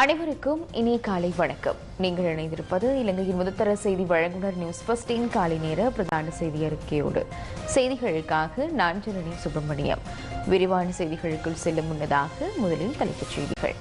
அனைவருக்கும் இனிய காலை வணக்கம். நீங்கள் இணைந்திருப்பது இலங்கையின் முதத்தர செய்தி வழங்குனர் நியூஸ் பஸ்டின் காலை நேர பிரதான செய்தி அறிக்கையோடு. செய்திகளுக்காக நான் ஜனனி சுப்பிரமணியம். விரிவான செய்திகளுக்குள் செல்லும் முன்னதாக முதலில் தலைப்புச் செய்திகள்.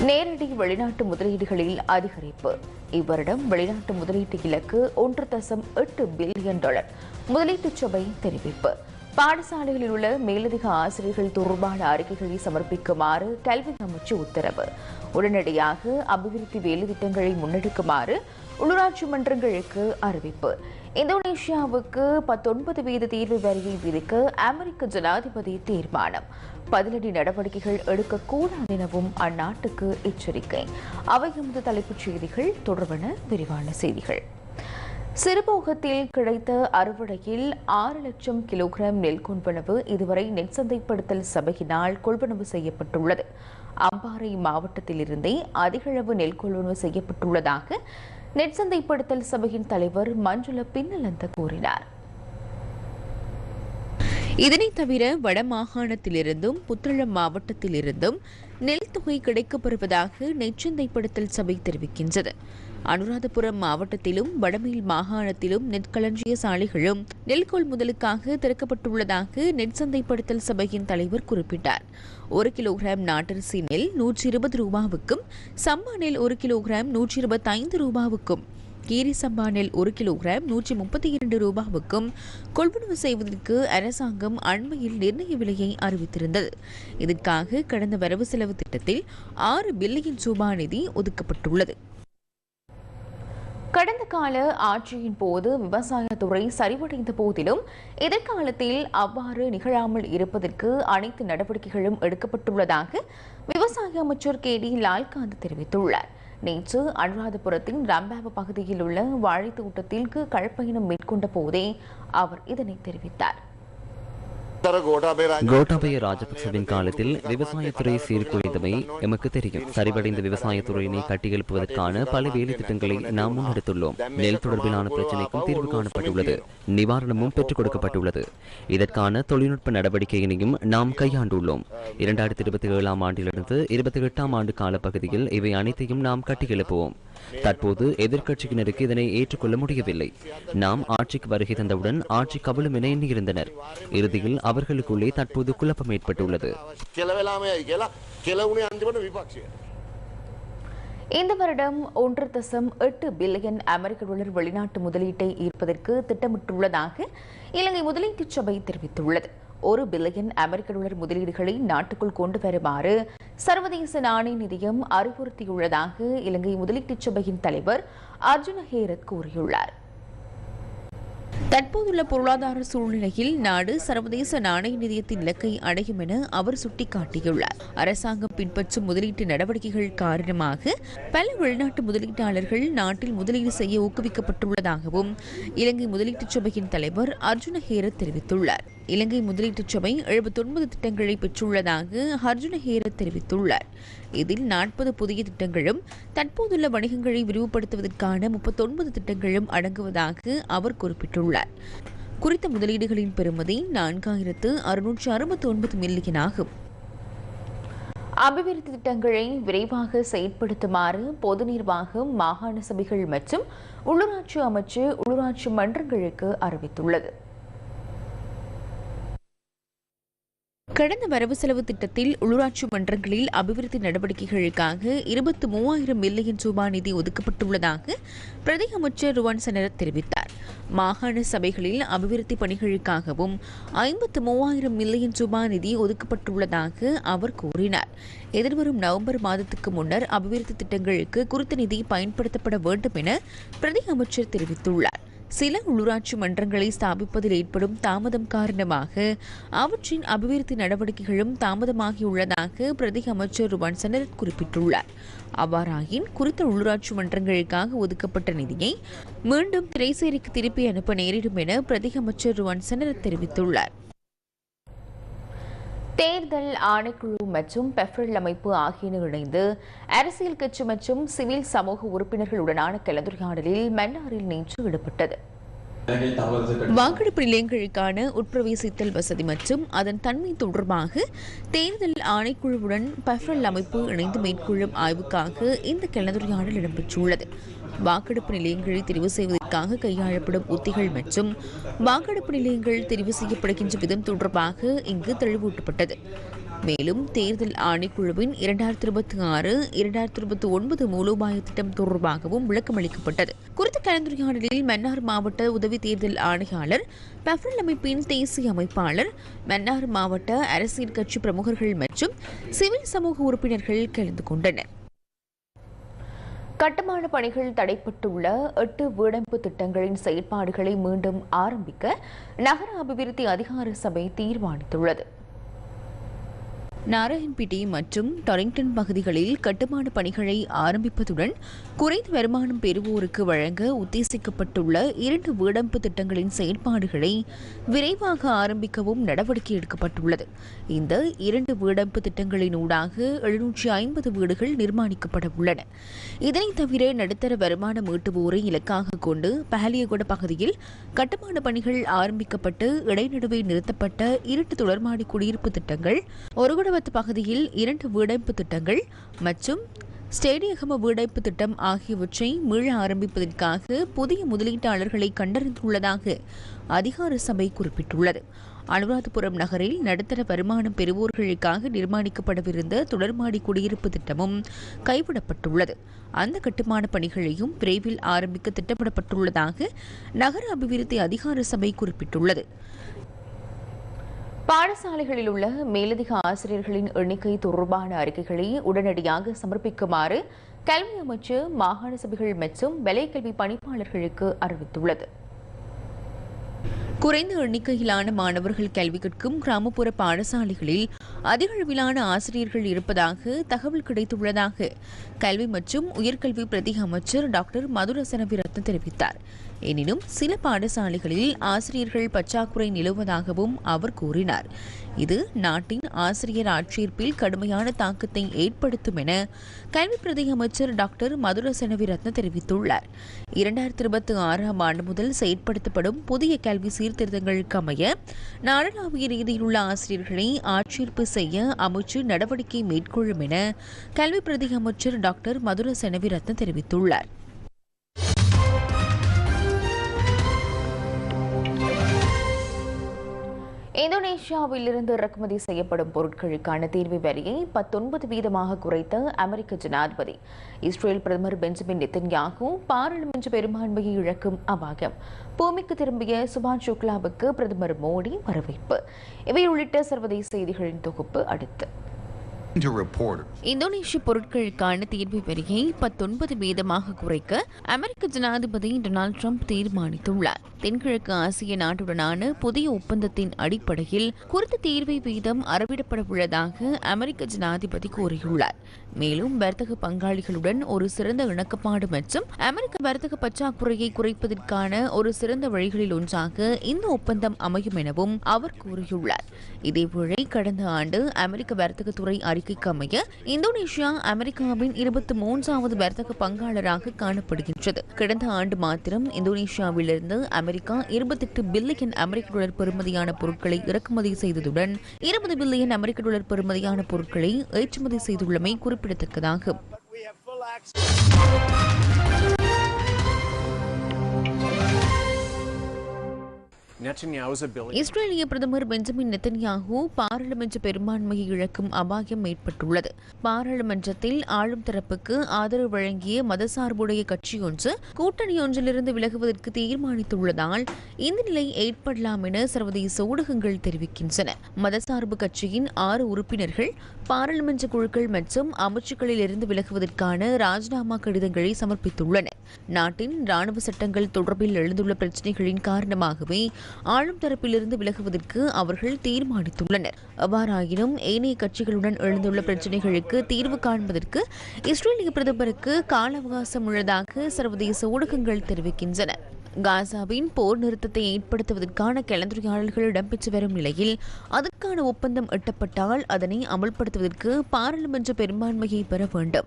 நேரடி வெளிநாட்டு முதலீடுகளில் அதிகரிப்பு. இவ்வருடம் வெளிநாட்டு முதலீட்டு இலக்கு ஒன்று தசம் எட்டு பில்லியன் டாலர். முதலீட்டுச் சபை தெரிவிப்பு. பாடசாலைகளில் உள்ள மேலதிக ஆசிரியர்கள் தொடர்பான அறிக்கைகளை சமர்ப்பிக்குமாறு கல்வி அமைச்சு உத்தரவு. உடனடியாக அபிவிருத்தி வேலைத்திட்டங்களை முன்னெடுக்குமாறு உள்ளூராட்சி மன்றங்களுக்கு அறிவிப்பு. இந்தோனேஷியாவுக்கு பத்தொன்பது வீத தீர்வு வரியை விதிக்க அமெரிக்க ஜனாதிபதி தீர்மானம். பதிலடி நடவடிக்கைகள் எடுக்கக்கூடாது எனவும் அந்நாட்டுக்கு எச்சரிக்கை. அவை எமது தலைப்புச் செய்திகள். தொடர்பான விரிவான செய்திகள். சிறுபோகத்தில் கிடைத்த அறுவடையில் ஆறு லட்சம் கிலோகிராம் நெல் கொள்வனவு இதுவரை நெற்சந்தைப்படுத்தல் சபையினால் கொள்வனவு செய்யப்பட்டுள்ளது. அம்பாறை மாவட்டத்திலிருந்தே அதிகளவு நெல் கொள்வனவு செய்யப்பட்டுள்ளதாக நெற்சந்தைப்படுத்தல் சபையின் தலைவர் மஞ்சுள பின்னலந்த கூறினார். இதனைத் தவிர வடமாகாணத்திலிருந்தும் புத்தளம் மாவட்டத்திலிருந்தும் நெல் தொகை கிடைக்கப்பெறுவதாக நெச்சந்தைப்படுத்தல் சபை தெரிவிக்கின்றது. அனுராதபுரம் மாவட்டத்திலும் வடமேல் மாகாணத்திலும் நெற்களஞ்சிய சாலைகளும் நெல் கொள்முதலுக்காக திறக்கப்பட்டுள்ளதாக நெற்சந்தைப்படுத்தல் சபையின் தலைவர் குறிப்பிட்டார். ஒரு கிலோகிராம் நாட்டரிசி நெல் நூற்றி இருபது ரூபாவுக்கும் சம்பா நெல் ஒரு கிலோகிராம் நூற்றி இருபத்தைந்து ரூபாவுக்கும் கீரி சம்பா நெல் ஒரு கிலோகிராம் நூற்றி முப்பத்தி இரண்டு ரூபாவுக்கும் கொள்வனவு செய்வதற்கு அரசாங்கம் அண்மையில் நிர்ணய விலையை அறிவித்திருந்தது. இதற்காக கடந்த வரவு செலவு திட்டத்தில் ஆறு பில்லியன் ரூபாய் நிதி ஒதுக்கப்பட்டுள்ளது. கடந்த கால ஆட்சியின் போது விவசாயத்துறை சரிவடைந்த போதிலும் எதிர்காலத்தில் அவ்வாறு நிகழாமல் இருப்பதற்கு அனைத்து நடவடிக்கைகளும் எடுக்கப்பட்டுள்ளதாக விவசாய அமைச்சர் கே டி லால்காந்த் தெரிவித்துள்ளார். நேற்று அனுராதபுரத்தின் ரம்பாவ பகுதியில் உள்ள வாழைத்தோட்டத்திற்கு கழப்பயணம் மேற்கொண்ட போதே அவர் இதனை தெரிவித்தார். கோட்டாபய ராஜபக்சவின் காலத்தில் விவசாயத்துறை சீர்குலைந்தமை எமக்கு தெரியும். சரிவடைந்த விவசாயத்துறையினை கட்டியெழுப்புவதற்கான பல வேலை திட்டங்களை நாம் முன்னெடுத்துள்ளோம் நெல் தொடர்பிலான பிரச்சினைக்கும் தீர்வு காணப்பட்டுள்ளது. நிவாரணமும் பெற்றுக் கொடுக்கப்பட்டுள்ளது. இதற்கான தொழில்நுட்ப நடவடிக்கையினையும் நாம் கையாண்டுள்ளோம். இரண்டாயிரத்தி இருபத்தி ஏழாம் ஆண்டிலிருந்து இருபத்தி எட்டாம் ஆண்டு காலப்பகுதியில் இவை அனைத்தையும் நாம் கட்டியெழுப்புவோம். தற்போது எதிர்க்கட்சியினருக்கு இதனை ஏற்றுக்கொள்ள முடியவில்லை. நாம் ஆட்சிக்கு வருகை தந்தவுடன் ஆட்சி கவிழும் என எண்ணியிருந்தனர். இறுதியில் அவர்களுக்குள்ளே தற்போது குழப்பம் ஏற்பட்டுள்ளது. இந்த வருடம் ஒன்று தசம் எட்டு பில்லியன் அமெரிக்க டாலர் வெளிநாட்டு முதலீட்டை ஈர்ப்பதற்கு திட்டமிட்டுள்ளதாக இலங்கை முதலீட்டு சபை தெரிவித்துள்ளது. ஒரு பில்லியன் அமெரிக்க டாலர் முதலீடுகளை நாட்டுக்குள் கொண்டு வருமாறு சர்வதேச நாணய நிதியம் அறிவுறுத்தியுள்ளதாக இலங்கை முதலீட்டுச் சபையின் தலைவர் அர்ஜுன ஹேரத் கூறியுள்ளார். தற்போதுள்ள பொருளாதார சூழ்நிலையில் நாடு சர்வதேச நாணய நிதியத்தின் இலக்கை அடையும் என அவர் சுட்டிக்காட்டியுள்ளார். அரசாங்கம் பின்பற்றும் முதலீட்டு நடவடிக்கைகள் காரணமாக பல வெளிநாட்டு முதலீட்டாளர்கள் நாட்டில் முதலீடு செய்ய ஊக்குவிக்கப்பட்டுள்ளதாகவும் இலங்கை முதலீட்டுச் சபையின் தலைவர் அர்ஜுன ஹேரத் தெரிவித்துள்ளார். இலங்கை முதலீட்டுச் சபை எழுபத்தொன்பது திட்டங்களை பெற்றுள்ளதாக அர்ஜுன ஹேரத் தெரிவித்துள்ளார். இதில் நாற்பது புதிய திட்டங்களும் தற்போதுள்ள வணிகங்களை விரிவுபடுத்துவதற்கான முப்பத்தொன்பது திட்டங்களும் அடங்குவதாக அவர் குறிப்பிட்டுள்ளார். குறித்த முதலீடுகளின் பெறுமதி நான்காயிரத்து அறுநூற்று அறுபத்தி ஒன்பது மில்லியன் ஆகும் அபிவிருத்தி திட்டங்களை விரைவாக செயற்படுத்துமாறு பொது நிர்வாகம் மாகாண சபைகள் மற்றும் உள்ளூராட்சி அமைச்சு உள்ளூராட்சி மன்றங்களுக்கு அறிவித்துள்ளது. கடந்த வரவு செலவு திட்டத்தில் உள்ளூராட்சி மன்றங்களில் அபிவிருத்தி நடவடிக்கைகளுக்காக இருபத்தி மூவாயிரம் மில்லியன் ரூபாய் நிதி ஒதுக்கப்பட்டுள்ளதாக பிரதி அமைச்சர் ருவான் சனரத் தெரிவித்தார். மாகாண சபைகளில் அபிவிருத்தி பணிகளுக்காகவும் ஐம்பத்து மூவாயிரம் மில்லியன் ரூபாய் நிதி ஒதுக்கப்பட்டுள்ளதாக அவர் கூறினார். எதிர்வரும் நவம்பர் மாதத்துக்கு முன்னர் அபிவிருத்தி திட்டங்களுக்கு குறித்த நிதி பயன்படுத்தப்பட வேண்டும் என பிரதி அமைச்சர் தெரிவித்துள்ளார். சில உள்ளூராட்சி மன்றங்களை ஸ்தாபிப்பதில் ஏற்படும் தாமதம் காரணமாக அவற்றின் அபிவிருத்தி நடவடிக்கைகளும் தாமதமாகியுள்ளதாக பிரதி அமைச்சர் ருவான் சனரத் குறிப்பிட்டுள்ளார். அவ்வாறாயின் குறித்த உள்ளூராட்சி மன்றங்களுக்காக ஒதுக்கப்பட்ட நிதியை மீண்டும் திரைசேரிக்கு திருப்பி அனுப்ப நேரிடும் என பிரதி அமைச்சர் ருவான் சனரத் தெரிவித்துள்ளார். தேர்தல் ஆணைக்குழு மற்றும் பெஃபரல் அமைப்பு ஆகியன இணைந்து அரசியல் கட்சி மற்றும் சிவில் சமூக உறுப்பினர்களுடனான கலந்துரையாடலில் மன்னாரில் நேற்று ஈடுபட்டது வாக்கெடுப்பு நிலையங்களுக்கான உட்பிரவேசித்தல் வசதி மற்றும் அதன் தன்மை தொடர்பாக தேர்தல் ஆணைக்குழுவுடன் பஃபரல் அமைப்பு இணைந்து மேற்கொள்ளும் ஆய்வுக்காக இந்த கலந்துரையாடல் இடம்பெற்றுள்ளது. வாக்கெடுப்பு நிலையங்களை தெரிவு செய்வதற்காக கையாளப்படும் உத்திகள் மற்றும் வாக்கெடுப்பு நிலையங்கள் தெரிவு செய்யப்படுகின்ற விதம் தொடர்பாக இங்கு தெளிவூட்டப்பட்டது. மேலும் தேர்தல் ஆணைக்குழுவின் இரண்டாயிரத்தி இருபத்தி ஆறு இரண்டாயிரத்தி இருபத்தி ஒன்பது மூலோபாய திட்டம் தொடர்பாகவும் விளக்கமளிக்கப்பட்டது குறித்த கலந்துரையாடலில் மன்னார் மாவட்ட உதவி தேர்தல் ஆணையாளர் பஃபரல் அமைப்பின் தேசிய அமைப்பாளர் மன்னார் மாவட்ட அரசியல் கட்சி பிரமுகர்கள் மற்றும் சிவில் சமூக உறுப்பினர்கள் கலந்து கொண்டனர். கட்டுமான பணிகள் தடைப்பட்டுள்ள எட்டு வீடமைப்பு திட்டங்களின் செயற்பாடுகளை மீண்டும் ஆரம்பிக்க நகர அபிவிருத்தி அதிகார சபை தீர்மானித்துள்ளது. நாராயண்பேட்டை மற்றும் டொரிங்டன் பகுதிகளில் கட்டுமான பணிகளை ஆரம்பிப்பதுடன் குறைந்த வருமானம் பெறுவோருக்கு வழங்க உத்தேசிக்கப்பட்டுள்ள இரண்டு வீடமைப்பு திட்டங்களின் செயல்பாடுகளை விரைவாக ஆரம்பிக்கவும் நடவடிக்கை எடுக்கப்பட்டுள்ளது. இந்த இரண்டு வீடமைப்பு திட்டங்களின் ஊடாக எழுநூற்றி ஐம்பது வீடுகள் நிர்மாணிக்கப்பட உள்ளன. இதனைத் தவிர நடுத்தர வருமானம் ஈட்டுவோரை இலக்காக கொண்டு பஹலியகுட பகுதியில் கட்டுமான பணிகள் ஆரம்பிக்கப்பட்டு இடைநடுவே நிறுத்தப்பட்ட இரண்டு தொடர்மாடி குடியிருப்பு திட்டங்கள் ஒருகுடவத்து பகுதியில் இரண்டு வீடமைப்பு திட்டங்கள் மற்றும் ஸ்டேடியகம வீடமைப்பு திட்டம் ஆகியவற்றை மீள ஆரம்பிப்பதற்காக புதிய முதலீட்டாளர்களை கண்டறிந்துள்ளதாக அதிகார சபை குறிப்பிட்டுள்ளது. அனுராதபுரம் நகரில் நடுத்தர வருமானம் பெறுவோர்களுக்காக நிர்மாணிக்கப்படவிருந்த தொடர்மாடி குடியிருப்பு திட்டமும் கைவிடப்பட்டுள்ளது. அந்த கட்டுமான பணிகளையும் விரைவில் ஆரம்பிக்க திட்டமிடப்பட்டுள்ளதாக நகர அபிவிருத்தி அதிகார சபை குறிப்பிட்டுள்ளது. பாடசாலைகளில் உள்ள மேலதிக ஆசிரியர்களின் எண்ணிக்கை தொடர்பான அறிக்கைகளை உடனடியாக சமர்ப்பிக்குமாறு கல்வி அமைச்சு மாகாண சபைகள் மற்றும் விலைக்கல்வி பணிப்பாளர்களுக்கு அறிவித்துள்ளது. குறைந்த எண்ணிக்கையிலான மாணவர்கள் கல்வி கற்கும் கிராமப்புற பாடசாலைகளில் அதிக அளவிலான ஆசிரியர்கள் இருப்பதாக தகவல் கிடைத்துள்ளதாக கல்வி மற்றும் உயர்கல்வி பிரதி அமைச்சர் டாக்டர் மதுரசனவிரத்ன தெரிவித்தார். எனினும் சில பாடசாலைகளில் ஆசிரியர்கள் பற்றாக்குறை நிலவுவதாகவும் அவர் கூறினார். இது நாட்டின் ஆசிரியர் ஆட்சேர்ப்பில் கடுமையான தாக்கத்தை ஏற்படுத்தும் என கல்வி பிரதி அமைச்சர் டாக்டர் மதுரசனவிரத்ன தெரிவித்துள்ளார். இரண்டாயிரத்தி இருபத்தி ஆறாம் ஆண்டு முதல் செயற்படுத்தப்படும் புதிய கல்வி சீர்திருத்தங்களுக்கு அமைய நாடளாவிய ரீதியில் உள்ள ஆசிரியர்களை ஆட்சேர்ப்பு செய்ய அமைச்சு நடவடிக்கை மேற்கொள்ளும் என கல்வி பிரதி அமைச்சர் டாக்டர் மதுர செனவிரத்ன தெரிவித்துள்ளார். இந்தோனேஷியாவிலிருந்து இறக்குமதி செய்யப்படும் பொருட்களுக்கான தீர்வு வரியை பத்தொன்பது வீதமாக குறைத்த அமெரிக்க ஜனாதிபதி. இஸ்ரேல் பிரதமர் பெஞ்சமின் நெத்தன்யாகு பாராளுமன்ற பெரும்பான்மையை இழக்கும் அபாயம். பூமிக்கு திரும்பிய சுபாஷ் சுக்லாவுக்கு பிரதமர் மோடி வரவேற்பு. இவை உள்ளிட்ட சர்வதேச செய்திகளின் தொகுப்பு அடுத்து. இந்தோனேஷிய பொருட்களுக்கான தீர்வு வரியை பத்தொன்பது வீதமாக குறைக்க அமெரிக்க ஜனாதிபதி டொனால்ட் ட்ரம்ப் தீர்மானித்துள்ளார். தென்கிழக்கு ஆசிய நாட்டுடனான புதிய ஒப்பந்தத்தின் அடிப்படையில் குறித்த தீர்வை வீதம் அறவிடப்பட உள்ளதாக அமெரிக்க ஜனாதிபதி கூறியுள்ளார். மேலும் வர்த்தக பங்காளிகளுடன் ஒரு சிறந்த இணக்கப்பாடு மற்றும் அமெரிக்க வர்த்தக பற்றாக்குறையை குறைப்பதற்கான ஒரு சிறந்த வழிகளில் ஒன்றாக இந்த ஒப்பந்தம் அமையும் எனவும் அவர் கூறியுள்ளார். இதேவேளை கடந்த ஆண்டு அமெரிக்க வர்த்தகத்துறை அறிக்கைக்கு அமைய இந்தோனேஷியா அமெரிக்காவின் இருபத்தி மூன்றாவது வர்த்தக பங்காளராக காணப்படுகின்றது. கடந்த ஆண்டு மாத்திரம் இந்தோனேஷியாவிலிருந்து அமெரிக்கா இருபத்தெட்டு பில்லியன் அமெரிக்க டாலர் பெறுமதியான பொருட்களை இறக்குமதி செய்ததுடன் இருபது பில்லியன் அமெரிக்க டாலர் பெறுமதியான பொருட்களை ஏற்றுமதி செய்துள்ளமை குறிப்பிடத்தக்கதாகும். இஸ்ரேலிய பிரதமர் பெஞ்சமின் நெத்தன்யாகு பாராளுமன்ற பெரும்பான்மையை இழக்கும் அபாயம் ஏற்பட்டுள்ளது. பாராளுமன்றத்தில் ஆளும் தரப்புக்கு ஆதரவு வழங்கிய மதசார்புடைய கட்சி ஒன்று கூட்டணி ஒன்றிலிருந்து விலகுவதற்கு தீர்மானித்துள்ளதால் இந்த நிலை ஏற்படலாம் என சர்வதேச ஊடகங்கள் தெரிவிக்கின்றன. மதசார்பு கட்சியின் ஆறு உறுப்பினர்கள் பாராளுமன்ற குழுக்கள் மற்றும் அமைச்சுக்களில் இருந்து விலகுவதற்கான ராஜினாமா கடிதங்களை சமர்ப்பித்துள்ளனர். நாட்டின் ராணுவ சட்டங்கள் தொடர்பில் எழுந்துள்ள பிரச்சினைகளின் காரணமாகவே ஆளும் தரப்பிலிருந்து விலகுவதற்கு அவர்கள் தீர்மானித்துள்ளனர். அவ்வாறாயினும் ஏனைய கட்சிகளுடன் எழுந்துள்ள பிரச்சினைகளுக்கு தீர்வு காண்பதற்கு இஸ்ரேலிய பிரதமருக்கு கால அவகாசம் உள்ளதாக சர்வதேச ஊடகங்கள் தெரிவிக்கின்றன. காசாவின் போர் நிறுத்தத்தை ஏற்படுத்துவதற்கான கலந்துரையாடல்கள் இடம்பெற்று வரும் நிலையில் அதற்கான ஒப்பந்தம் எட்டப்பட்டால் அதனை அமல்படுத்துவதற்கு பாராளுமன்ற பெரும்பான்மையை பெற வேண்டும்.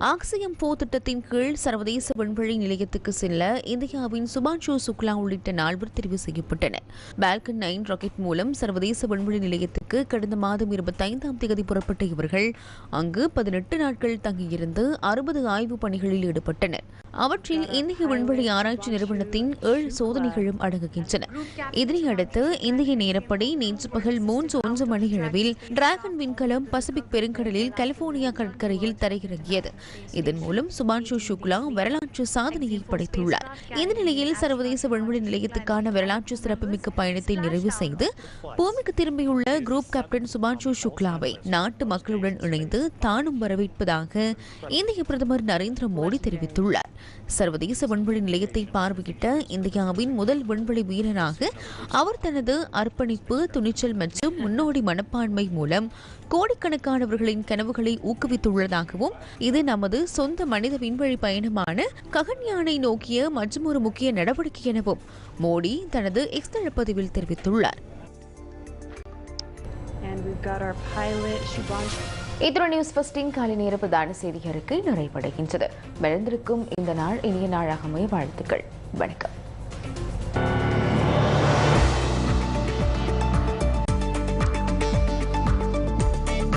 ஆக்சியம் போ திட்டத்தின் கீழ் சர்வதேச விண்வெளி நிலையத்துக்கு செல்ல இந்தியாவின் சுபான்ஷு சுக்லா உள்ளிட்ட நால்வர் தெரிவு செய்யப்பட்டனர். பால்கன் நைன் ராக்கெட் மூலம் சர்வதேச விண்வெளி நிலையத்துக்கு கடந்த மாதம் இருபத்தைந்தாம் தேதி புறப்பட்ட இவர்கள் அங்கு பதினெட்டு நாட்கள் தங்கியிருந்து அறுபது ஆய்வு பணிகளில் ஈடுபட்டனர். அவற்றில் இந்திய விண்வெளி ஆராய்ச்சி நிறுவனத்தின் ஏழு சோதனைகளும் அடங்குகின்றன. இதனையடுத்து இந்திய நேரப்படி நேற்று பகல் மூன்று ஒன்று மணியளவில் டிராகன் விண்கலம் பசிபிக் பெருங்கடலில் கலிபோர்னியா கடற்கரையில் தரையிறங்கியது. இதன் மூலம் சுபான்ஷு சுக்லா வரலாற்று சாதனையை படைத்துள்ளார். இந்த நிலையில் சர்வதேச விண்வெளி நிலையத்துக்கான வரலாற்று சிறப்புமிக்க பயணத்தை நிறைவு செய்து பூமிக்கு திரும்பியுள்ள குரூப் கேப்டன் சுபான்ஷு சுக்லாவை நாட்டு மக்களுடன் இணைந்து தானும் வரவேற்பதாக இந்திய பிரதமர் நரேந்திர மோடி தெரிவித்துள்ளார். சர்வதேச விண்வெளி நிலையத்தை பார்வையிட்ட இந்தியாவின் முதல் விண்வெளி வீரராக அவர் தனது அர்ப்பணிப்பு துணிச்சல் மற்றும் முன்னோடி மனப்பான்மை மூலம் கோடிக்கணக்கானவர்களின் கனவுகளை ஊக்குவித்துள்ளதாகவும் இது நமது சொந்த மனித விண்வெளி பயணமான ககன்யானை நோக்கிய மற்றொரு முக்கிய நடவடிக்கை எனவும் மோடி தனது எக்ஸ் தளப்பதிவில் தெரிவித்துள்ளார். இத்துடன் நியூஸ் பஸ்டின் காலை நேர பிரதான செய்தி அறிக்கை நிறைவடைகின்றது. மறந்திருக்கும் இந்த நாள் இனிய நாளாக அமைய வாழ்த்துக்கள். வணக்கம்.